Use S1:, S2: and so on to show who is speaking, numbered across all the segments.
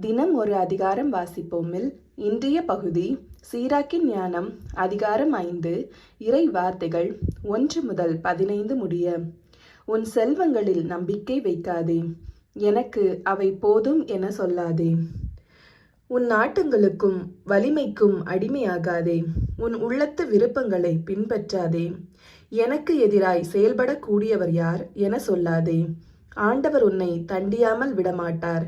S1: தினம் ஒரு அதிகாரம் வாசிப்போமில் இன்றைய பகுதி சீராக்கின் ஞானம் அதிகாரம் ஐந்து இறை வார்த்தைகள் ஒன்று முதல் பதினைந்து முடிய. உன் செல்வங்களில் நம்பிக்கை வைக்காதே எனக்கு அவை போதும் என சொல்லாதே. உன் நாட்டுங்களுக்கும் வலிமைக்கும் அடிமையாகாதே உன் உள்ளத்து விருப்பங்களை பின்பற்றாதே. எனக்கு எதிராய் செயல்படக்கூடியவர் யார் என சொல்லாதே. ஆண்டவர் உன்னை தண்டியாமல் விடமாட்டார்.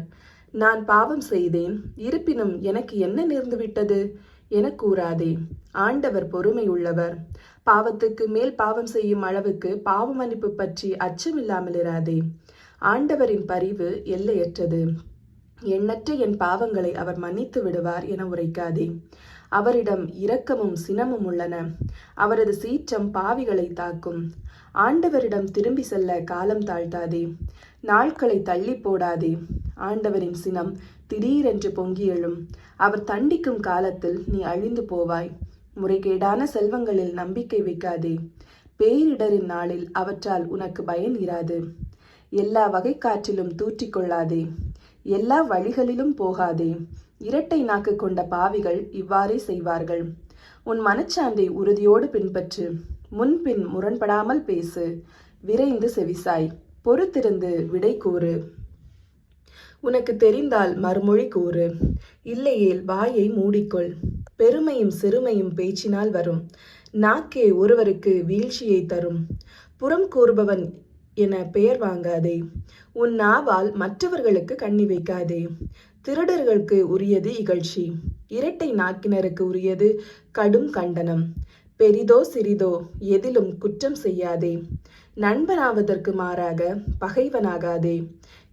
S1: நான் பாவம் செய்தேன். இருப்பினும் எனக்கு என்ன நேர்ந்துவிட்டது? என கூறாதே. ஆண்டவர் பொறுமை உள்ளவர் பாவத்துக்கு மேல் பாவம் செய்யும் அளவுக்கு பாவ மன்னிப்பு பற்றி அச்சமில்லாமல் இராதே ஆண்டவரின் பரிவு எல்லையற்றது. எண்ணற்ற என் பாவங்களை அவர் மன்னித்து விடுவார் என உரைக்காதே. அவரிடம் இரக்கமும் சினமும் உள்ளன. அவரது சீற்றம் பாவிகளை தாக்கும். ஆண்டவரிடம் திரும்பி செல்ல காலம் தாழ்த்தாதே. நாட்களை தள்ளி போடாதே. ஆண்டவரின் சினம் திடீரென்று பொங்கி எழும். அவர் தண்டிக்கும் காலத்தில் நீ அழிந்து போவாய். முறைகேடான செல்வங்களில் நம்பிக்கை வைக்காதே. பேரிடரின் நாளில் அவற்றால் உனக்கு பயன் இராது. எல்லா வகை காற்றிலும் தூற்றிக்கொள்ளாதே எல்லா வழிகளிலும் போகாதே. இரட்டை நாக்கு கொண்ட பாவிகள் இவ்வாறே செய்வார்கள். உன் மனச்சாந்தை உறுதியோடு பின்பற்று. முன்பின் முரண்படாமல் பேசு. விரைந்து செவிசாய். பொறுத்திருந்து விடை கூறு. உனக்கு தெரிந்தால் மறுமொழி கூறு. இல்லையேல் வாயை மூடிக்கொள். பெருமையும் சிறுமையும் பேச்சினால் வரும். நாக்கே ஒருவருக்கு வீழ்ச்சியை தரும். புறம் கூறுபவன் என பெயர் வாங்காதே. உன் நாவால் மற்றவர்களுக்கு கண்ணி வைக்காதே. திருடர்களுக்கு உரியது இகழ்ச்சி. இரட்டை நாக்கினருக்கு உரியது கடும் கண்டனம். பெரிதோ சிறிதோ எதிலும் குற்றம் செய்யாதே. நண்பனாவதற்கு மாறாக பகைவனாகாதே.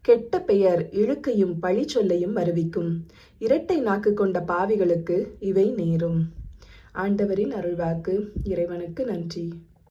S1: கெட்ட பெயர் இழுக்கையும் பழி சொல்லையும் வருவிக்கும். இரட்டை நாக்கு கொண்ட பாவிகளுக்கு இவை நேரும். ஆண்டவரின் அருள்வாக்கு இறைவனுக்கு நன்றி.